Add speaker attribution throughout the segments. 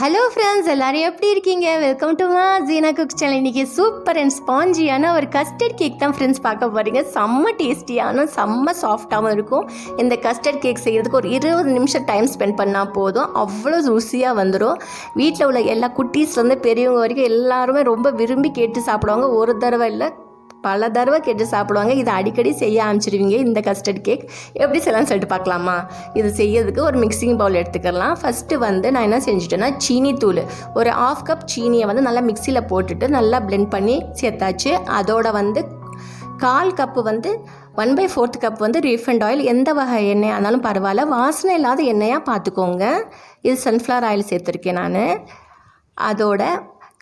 Speaker 1: Hello friends எல்லாரும் எப்படி இருக்கீங்க? Welcome to Maa Jeena cook channel இன்றைக்கி சூப்பர் அண்ட் ஸ்பாஞ்சியான ஒரு கஸ்டர்ட் கேக் தான் ஃப்ரெண்ட்ஸ் பார்க்க போகிறீங்க செம்ம டேஸ்டியான செம்ம சாஃப்டாகவும் இருக்கும். இந்த கஸ்டர்ட் கேக் செய்கிறதுக்கு ஒரு இருபது நிமிஷம் டைம் ஸ்பெண்ட் பண்ணால் போதும். அவ்வளோ ருசியாக வந்துடும் வீட்டில் உள்ள எல்லா குட்டீஸ்லேருந்து பெரியவங்க வரைக்கும் எல்லாருமே ரொம்ப விரும்பி கேட்டு சாப்பிடுவாங்க. ஒரு தடவை இல்லை பல தடவை கேட்டு சாப்பிடுவாங்க. இதை அடிக்கடி செய்ய ஆரம்பிச்சிருவீங்க. இந்த கஸ்டர்ட் கேக் எப்படி செய்யலாம்னு சொல்லிட்டு பார்க்கலாமா? இது செய்யறதுக்கு ஒரு மிக்சிங் பவுல் எடுத்துக்கலாம். ஃபஸ்ட்டு வந்து நான் என்ன செஞ்சுட்டேன்னா சீனி தூள். ஒரு ஆஃப் கப் சீனியை வந்து நல்லா மிக்சியில் போட்டுட்டு நல்லா பிளெண்ட் பண்ணி சேர்த்தாச்சு. அதோட வந்து கால் கப்பு வந்து ஒன் பை ஃபோர்த் கப் வந்து ரீஃபண்ட் ஆயில் எந்த வகை எண்ணெய் ஆனாலும் பரவாயில்ல. வாசனை இல்லாத எண்ணெயாக பார்த்துக்கோங்க. இது சன்ஃப்ளவர் ஆயில் சேர்த்துருக்கேன் நான். அதோட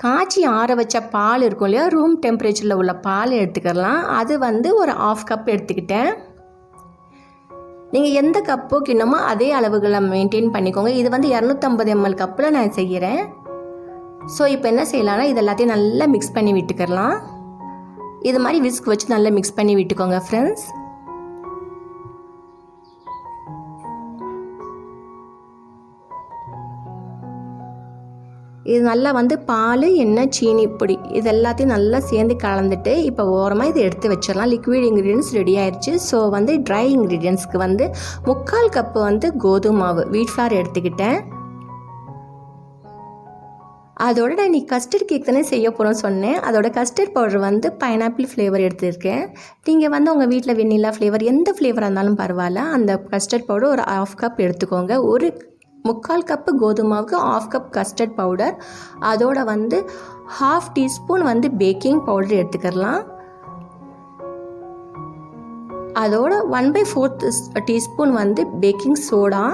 Speaker 1: காய்ச்சி ஆற வச்ச பால் இருக்கும் இல்லையா? ரூம் டெம்பரேச்சரில் உள்ள பால் எடுத்துக்கலாம். அது வந்து ஒரு ஆஃப் கப் எடுத்துக்கிட்டேன். நீங்கள் எந்த கப்போ கிண்ணமோ அதே அளவுகளை மெயின்டைன் பண்ணிக்கோங்க. இது வந்து இரநூத்தம்பது எம்எல் கப்பில் நான் செய்கிறேன் ஸோ இப்போ என்ன செய்யலாம்னா இது எல்லாத்தையும் நல்லா மிக்ஸ் பண்ணி விட்டுக்கலாம். இது மாதிரி விஸ்க் வச்சு நல்லா மிக்ஸ் பண்ணி விட்டுக்கோங்க ஃப்ரெண்ட்ஸ் இது நல்லா வந்து பால் எண்ணெய் சீனி பொடி இது எல்லாத்தையும் நல்லா சேர்ந்து கலந்துட்டு இப்போ ஓரமாக இதை எடுத்து வச்சிடலாம். லிக்விட் இன்க்ரீடியன்ஸ் ரெடி ஆயிடுச்சு ஸோ வந்து ட்ரை இன்க்ரீடியன்ஸ்க்கு வந்து முக்கால் கப்பு வந்து கோதுமை மாவு வீட் ஃப்ளார் எடுத்துக்கிட்டேன். அதோட நான் நீ கஸ்டர்ட் கேக் தானே செய்ய போகிறோம்னு சொன்னேன். அதோட கஸ்டர்ட் பவுடர் வந்து பைனாப்பிள் ஃப்ளேவர் எடுத்திருக்கேன். நீங்கள் வந்து உங்கள் வீட்டில் வெண்ணிலா ஃப்ளேவர் எந்த ஃப்ளேவராக இருந்தாலும் பரவாயில்ல. அந்த கஸ்டர்ட் பவுடர் ஒரு ஆஃப் கப் எடுத்துக்கோங்க. ஒரு முக்கால் கப்பு கோதுமாவுக்கு ஆஃப் கப் கஸ்டர்ட் பவுடர் அதோட வந்து ஹாஃப் டீஸ்பூன் வந்து பேக்கிங் பவுடர் எடுத்துக்கலாம் அதோட ஒன் பை ஃபோர்த் டீஸ்பூன் வந்து பேக்கிங் சோடா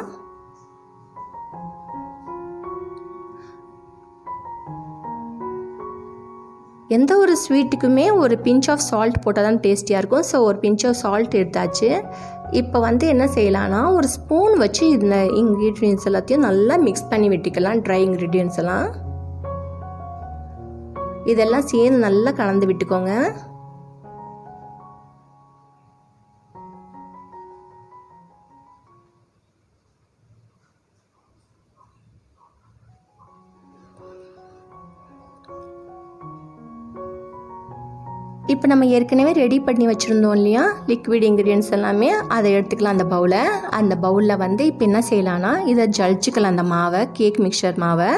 Speaker 1: எந்த ஒரு ஸ்வீட்டுக்குமே ஒரு பிஞ்ச் ஆஃப் சால்ட் போட்டால் தான் டேஸ்டியாக இருக்கும். ஸோ ஒரு பிஞ்ச் ஆஃப் சால்ட் எடுத்தாச்சு. இப்போ வந்து என்ன செய்யலாம்னா ஒரு ஸ்பூன் வச்சு இந்த இன்க்ரீடியன்ஸ் எல்லாத்தையும் நல்லா மிக்ஸ் பண்ணி விட்டுக்கலாம் ட்ரை இன்க்ரீடியன்ஸ் எல்லாம். இதெல்லாம் சேர்ந்து நல்லா கலந்து விட்டுக்கோங்க. இப்போ நம்ம ஏற்கனவே ரெடி பண்ணி வச்சுருந்தோம் இல்லையா? லிக்விட் இன்க்ரீடியன்ஸ் எல்லாமே அதை எடுத்துக்கலாம் அந்த பவுலை அந்த பவுலில் வந்து இப்போ என்ன செய்யலாம்னா இதை ஜலிச்சுக்கலாம் அந்த மாவை கேக் மிக்சர் மாவை.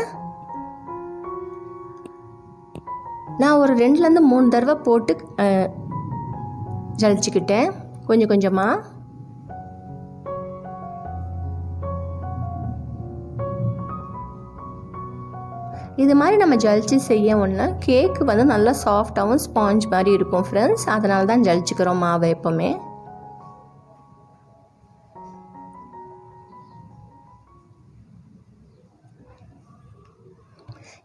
Speaker 1: நான் ஒரு ரெண்டுலேருந்து மூணு தடவை போட்டு ஜலிச்சுக்கிட்டேன். கொஞ்சம் கொஞ்சமாக இது மாதிரி நம்ம ஜலிச்சு செய்ய ஒன்று கேக்கு வந்து நல்லா சாஃப்டாகவும் ஸ்பாஞ்ச் மாதிரி இருக்கும் ஃப்ரெண்ட்ஸ் அதனால தான் ஜலிச்சுக்கிறோம் மாவை எப்போவுமே.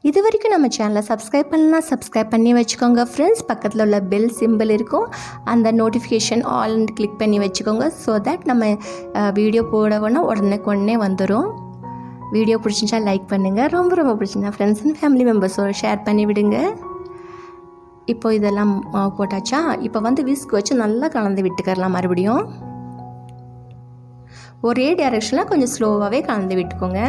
Speaker 1: இது வரைக்கும் நம்ம சேனலை சப்ஸ்கிரைப் பண்ணலாம் சப்ஸ்கிரைப் பண்ணி வச்சுக்கோங்க ஃப்ரெண்ட்ஸ் பக்கத்தில் உள்ள பெல் சிம்பிள் இருக்கும். அந்த நோட்டிஃபிகேஷன் ஆல் கிளிக் பண்ணி வச்சுக்கோங்க. ஸோ தட் நம்ம வீடியோ போடவோன்னா உடனே உடனே வந்துடும் வீடியோ பிடிச்சிருந்தா லைக் பண்ணுங்கள் ரொம்ப ரொம்ப பிடிச்சிருந்தா ஃப்ரெண்ட்ஸ் அண்ட் ஃபேமிலி மெம்பர்ஸோட ஷேர் பண்ணி விடுங்க. இப்போ இதெல்லாம் மாவு போட்டாச்சா? இப்போ வந்து விஸ்க் வச்சு நல்லா கலந்து விட்டுக்கரலாம் மறுபடியும். ஒரே டைரக்ஷனில் கொஞ்சம் ஸ்லோவாகவே கலந்து விட்டுக்கோங்க.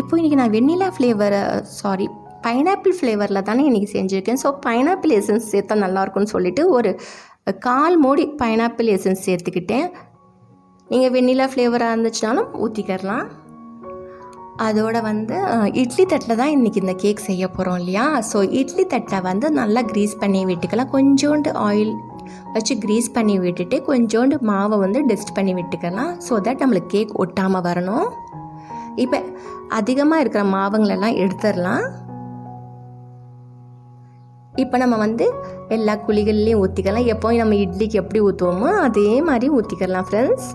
Speaker 1: இப்போ இன்றைக்கி நான் வெண்ணிலா ஃப்ளேவர் சாரி பைனாப்பிள் ஃப்ளேவரில் தானே இன்றைக்கி செஞ்சுருக்கேன். ஸோ பைனாப்பிள் எசன்ஸ் சேர்த்தா நல்லாயிருக்கும்னு சொல்லிட்டு ஒரு கால் மூடி பைனாப்பிள் எசன்ஸ் சேர்த்துக்கிட்டேன். நீங்கள் வெண்ணிலா ஃப்ளேவராக இருந்துச்சுனாலும் ஊற்றிக்கிறலாம் அதோட வந்து இட்லி தட்டில் தான் இன்றைக்கி இந்த கேக் செய்ய போகிறோம் இல்லையா? ஸோ இட்லி தட்டை வந்து நல்லா க்ரீஸ் பண்ணி விட்டுக்கலாம். கொஞ்சோண்டு ஆயில் வச்சு க்ரீஸ் பண்ணி விட்டுட்டு கொஞ்சோண்டு மாவை வந்து டஸ்ட் பண்ணி விட்டுக்கலாம். ஸோ தட் நம்மளுக்கு கேக் ஒட்டாமல் வரணும். இப்போ அதிகமாக இருக்கிற மாவுங்களெல்லாம் எடுத்துடலாம். இப்போ நம்ம வந்து எல்லா குழிகள்லையும் ஊற்றிக்கலாம் எப்போவும் நம்ம இட்லிக்கு எப்படி ஊற்றுவோமோ அதே மாதிரி ஊற்றிக்கலாம் ஃப்ரெண்ட்ஸ்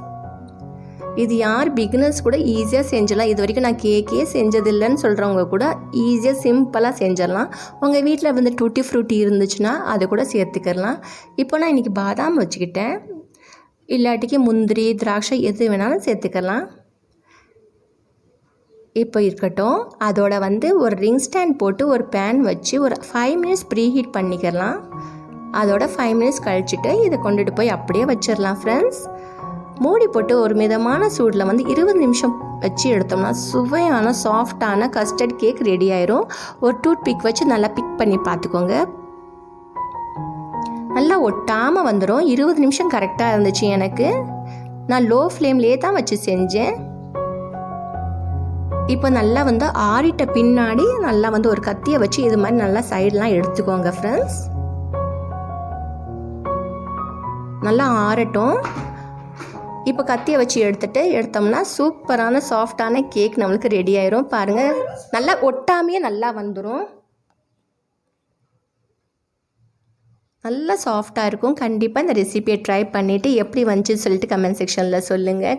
Speaker 1: இது யார் பிகினர்ஸ் கூட ஈஸியாக செஞ்சிடலாம். இது வரைக்கும் நான் கேக்கே செஞ்சதில்லைன்னு சொல்கிறவங்க கூட ஈஸியாக சிம்பிளாக செஞ்சிடலாம். உங்கள் வீட்டில் வந்து டூட்டி ஃப்ரூட்டி இருந்துச்சுன்னா அதை கூட சேர்த்துக்கலாம். இப்போ நான் இன்றைக்கி பாதாம் வச்சுக்கிட்டேன். இல்லாட்டிக்கு முந்திரி திராட்சை எது வேணாலும் சேர்த்துக்கலாம். இப்போ இருக்கட்டும் அதோட வந்து ஒரு ரிங் ஸ்டாண்ட் போட்டு ஒரு பேன் வச்சு ஒரு ஃபைவ் மினிட்ஸ் ப்ரீ ஹீட் பண்ணிக்கலாம். அதோட ஃபைவ் மினிட்ஸ் கழிச்சுட்டு இதை கொண்டுட்டு போய் அப்படியே வச்சிடலாம் ஃப்ரெண்ட்ஸ் மூடி போட்டு ஒரு மிதமான சூடில் வந்து இருபது நிமிஷம் வச்சு எடுத்தோம்னா சுவையான சாஃப்டான கஸ்டர்ட் கேக் ரெடி ஆயிரும். ஒரு டூத் பிக் வச்சு நல்லா பிக் பண்ணி பார்த்துக்கோங்க. நல்லா ஒட்டாமல் வந்துடும் இருபது நிமிஷம் கரெக்டாக இருந்துச்சு எனக்கு. நான் லோ ஃப்ளேம்லேயே தான் வச்சு செஞ்சேன். இப்போ நல்லா வந்து ஆறிட்ட பின்னாடி நல்லா வந்து ஒரு கத்தியை வச்சு இது மாதிரி நல்லா சைடெலாம் எடுத்துக்கோங்க ஃப்ரெண்ட்ஸ் நல்லா ஆறட்டும். இப்போ கத்தியை வச்சு எடுத்துட்டு எடுத்தோம்னா சூப்பரான சாஃப்டான கேக் நம்மளுக்கு ரெடி ஆயிரும். பாருங்கள் நல்லா ஒட்டாமையே நல்லா வந்துடும் நல்லா சாஃப்டாக இருக்கும். கண்டிப்பாக இந்த ரெசிபியை ட்ரை பண்ணிவிட்டு எப்படி வந்துச்சுன்னு சொல்லிட்டு கமெண்ட் செக்ஷனில் சொல்லுங்கள்